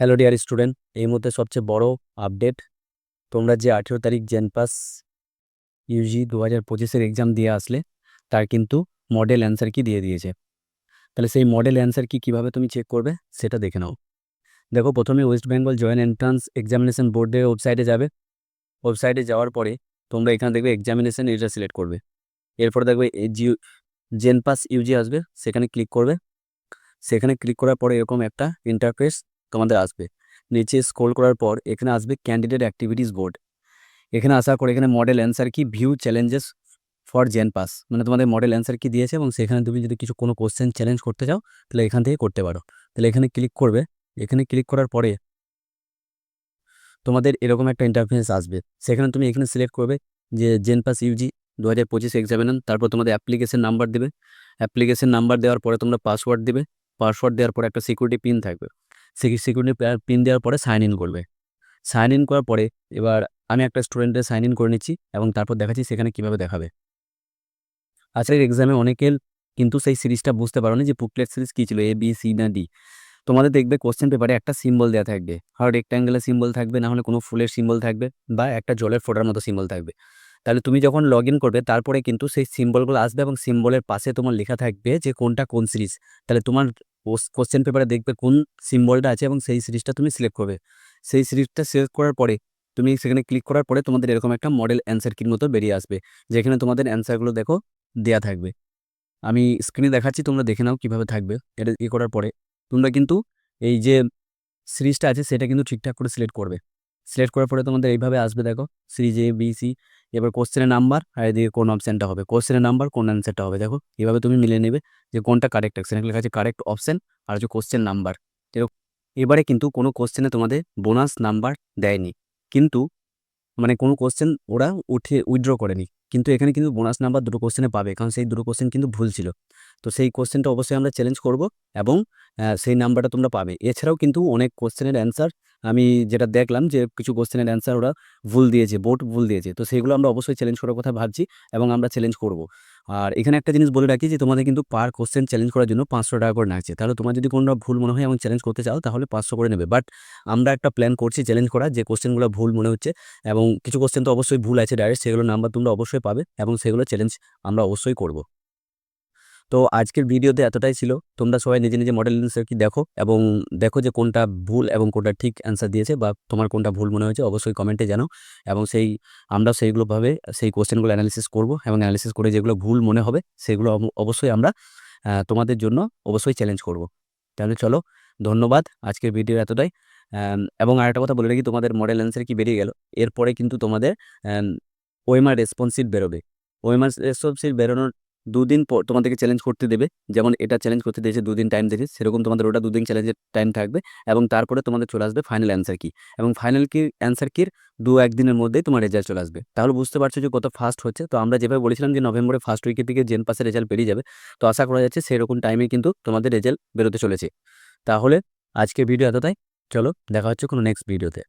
Hello dear student এই মুহূর্তে সবচেয়ে বড় আপডেট তোমরা যে আঠেরো তারিখ জেনপাস ইউজি দু হাজার পঁচিশের এক্সাম দিয়ে আসলে, তার কিন্তু মডেল অ্যান্সার কি দিয়ে দিয়েছে। তাহলে সেই মডেল অ্যান্সার কি কীভাবে তুমি চেক করবে, সেটা দেখে নাও। দেখো, প্রথমে West Bengal joint entrance examination বোর্ডের ওয়েবসাইটে যাবে। ওয়েবসাইটে যাওয়ার পরে তোমরা এখানে দেখবে এক্সামিনেশন এটা সিলেক্ট করবে। এরপর দেখবে জি জেনপাস ইউজি আসবে, সেখানে ক্লিক করবে। সেখানে ক্লিক করার পরে এরকম একটা ইন্টারফেস তোমাদের আসবে। নিচে স্ক্রল করার পর এখানে আসবে ক্যান্ডিডেট অ্যাক্টিভিটিস বোর্ড এখানে আসার পর এখানে model answer key view challenges for JENPAS মানে তোমাদের মডেল অ্যান্সার কি দিয়েছে এবং সেখানে তুমি যদি কিছু কোনো কোশ্চেন চ্যালেঞ্জ করতে চাও, তাহলে এখান থেকে করতে পারো। তাহলে এখানে ক্লিক করবে। এখানে ক্লিক করার পরে তোমাদের এরকম একটা ইন্টারফেস আসবে। সেখানে তুমি এখানে সিলেক্ট করবে যে জেন পাস ইউজি দু হাজার পঁচিশ এক্সামিনেন তারপর তোমাদের অ্যাপ্লিকেশন নাম্বার দেবে। অ্যাপ্লিকেশন নাম্বার দেওয়ার পরে তোমরা পাসওয়ার্ড দেবে। পাসওয়ার্ড দেওয়ার পরে একটা সিকিউরিটি পিন থাকবে। সিকিউরিটি পিন দেওয়ার পরে সাইন ইন করবে। সাইন ইন করার পরে এবার আমি একটা স্টুডেন্টের সাইন ইন করে নিচ্ছি এবং তারপর দেখাচ্ছি সেখানে কীভাবে দেখাবে। আজকের এক্সামে অনেকের কিন্তু সেই সিরিজটা বুঝতে পারো যে পুকলেট সিরিজ কী ছিল এ বি সি না ডি তোমাদের দেখবে কোশ্চেন পেপারে একটা সিম্বল দেওয়া থাকবে। হয় রেক্ট্যাঙ্গেলের সিম্বল থাকবে, না হলে কোনো ফুলের সিম্বল থাকবে বা একটা জলের ফোটার মতো সিম্বল থাকবে। তাহলে তুমি যখন লগ ইন করবে, তারপরে কিন্তু সেই সিম্বলগুলো আসবে এবং সিম্বলের পাশে তোমার লেখা থাকবে যে কোনটা কোন সিরিজ তাহলে তোমার কোশ্চেন পেপারে দেখবে কোন সিম্বলটা আছে এবং সেই সিরিজটা তুমি সিলেক্ট করবে। সেই সিরিজটা সিলেক্ট করার পরে তুমি সেখানে ক্লিক করার পরে তোমাদের এরকম একটা মডেল অ্যান্সার কির মতো বেরিয়ে আসবে, যেখানে তোমাদের অ্যান্সারগুলো দেখো দেয়া থাকবে। আমি স্ক্রিনে দেখাচ্ছি, তোমরা দেখে নাও কীভাবে থাকবে। এটা ই করার পরে তোমরা কিন্তু এই যে সিরিজটা আছে সেটা কিন্তু ঠিকঠাক করে সিলেক্ট করবে। সিলেক্ট করার পরে তোমাদের এইভাবে আসবে, দেখো সিরিজ এ বি সি এবার কোশ্চেনের নাম্বার আর এদিকে কোন অপশানটা হবে। কোশ্চেনের নাম্বার কোন অ্যান্সারটা হবে? দেখো, এভাবে তুমি মিলে নেবে যে কোনটা কারেক্ট অ্যাকশন এখানে লেখা আছে কারেক্ট অপশান আর হচ্ছে কোশ্চেন নাম্বার এবারে কিন্তু কোনো কোশ্চেনে তোমাদের বোনাস নাম্বার দেয়নি। কিন্তু মানে কোনো কোশ্চেন ওরা উঠে উইথড্র করেনি। কিন্তু এখানে কিন্তু বোনাস নাম্বার দুটো কোশ্চেনে পাবে। কারণ সেই দুটো কোশ্চেন কিন্তু ভুল ছিল। তো সেই কোশ্চেনটা অবশ্যই আমরা চ্যালেঞ্জ করব এবং সেই নাম্বারটা তোমরা পাবে। এছাড়াও কিন্তু অনেক কোশ্চেনের অ্যান্সার আমি যেটা দেখলাম যে, কিছু কোশ্চেনের অ্যান্সার ওরা ভুল দিয়েছে বোর্ড ভুল দিয়েছে। তো সেগুলো আমরা অবশ্যই চ্যালেঞ্জ করার কথা ভাবছি এবং আমরা চ্যালেঞ্জ করব। আর এখানে একটা জিনিস বলে রাখি যে, তোমাদের কিন্তু পার কোশ্চেন চ্যালেঞ্জ করার জন্য পাঁচশো টাকা করে লাগছে। তাহলে তোমার যদি কোনো ভুল মনে হয় এবং চ্যালেঞ্জ করতে চাও, তাহলে পাঁচশো করে নেবে। বাট আমরা একটা প্ল্যান করছি চ্যালেঞ্জ করা যে কোশ্চেনগুলো ভুল মনে হচ্ছে এবং কিছু কোশ্চেন তো অবশ্যই ভুল আছে ডাইরেক্ট সেগুলো নাম্বার তোমরা অবশ্যই পাবে এবং সেগুলো চ্যালেঞ্জ আমরা অবশ্যই করব। তো আজকের ভিডিওতে এতটাই ছিল। তোমরা সবাই নিজে নিজে মডেল কি দেখো এবং দেখো যে কোনটা ভুল এবং কোনটা ঠিক অ্যান্সার দিয়েছে বা তোমার কোনটা ভুল মনে হয়েছে অবশ্যই কমেন্টে জানাও এবং সেই আমরা সেইগুলোভাবে সেই কোশ্চেনগুলো অ্যানালিসিস করব এবং অ্যানালিসিস করে যেগুলো ভুল মনে হবে সেগুলো অবশ্যই আমরা তোমাদের জন্য অবশ্যই চ্যালেঞ্জ করব। তাহলে চলো, ধন্যবাদ আজকের ভিডিও এতটাই। এবং আরেকটা কথা বলে রাখি, তোমাদের মডেল অ্যান্সার কি বেরিয়ে গেল? এরপরে কিন্তু তোমাদের ওয়েমার রেসপন্সিভ বেরোবে। ওয়েমার রেসপন্সিভ বেরোনোর দুদিন পর তোমাদেরকে চ্যালেঞ্জ করতে দেবে। যেমন এটা চ্যালেঞ্জ করতে দিয়েছে, দুদিন টাইম দিয়েছে, সেরকম তোমাদের ওটা দুদিন চ্যালেঞ্জের টাইম থাকবে এবং তারপরে তোমাদের চলে আসবে ফাইনাল অ্যান্সার কি এবং ফাইনাল কি অ্যান্সার কির দু একদিনের মধ্যেই তোমার রেজাল্ট চলে আসবে। তাহলে বুঝতে পারছ যে কত ফাস্ট হচ্ছে। তো আমরা যেভাবে বলেছিলাম যে নভেম্বরের ফার্স্ট উইকের দিকে জেন পাসের রেজাল্ট বেরিয়ে যাবে, তো আশা করা যাচ্ছে সেরকম টাইমে কিন্তু তোমাদের রেজাল্ট বেরোতে চলেছে। তাহলে আজকে ভিডিও এতটাই। চলো, দেখা হচ্ছে কোনো নেক্সট ভিডিওতে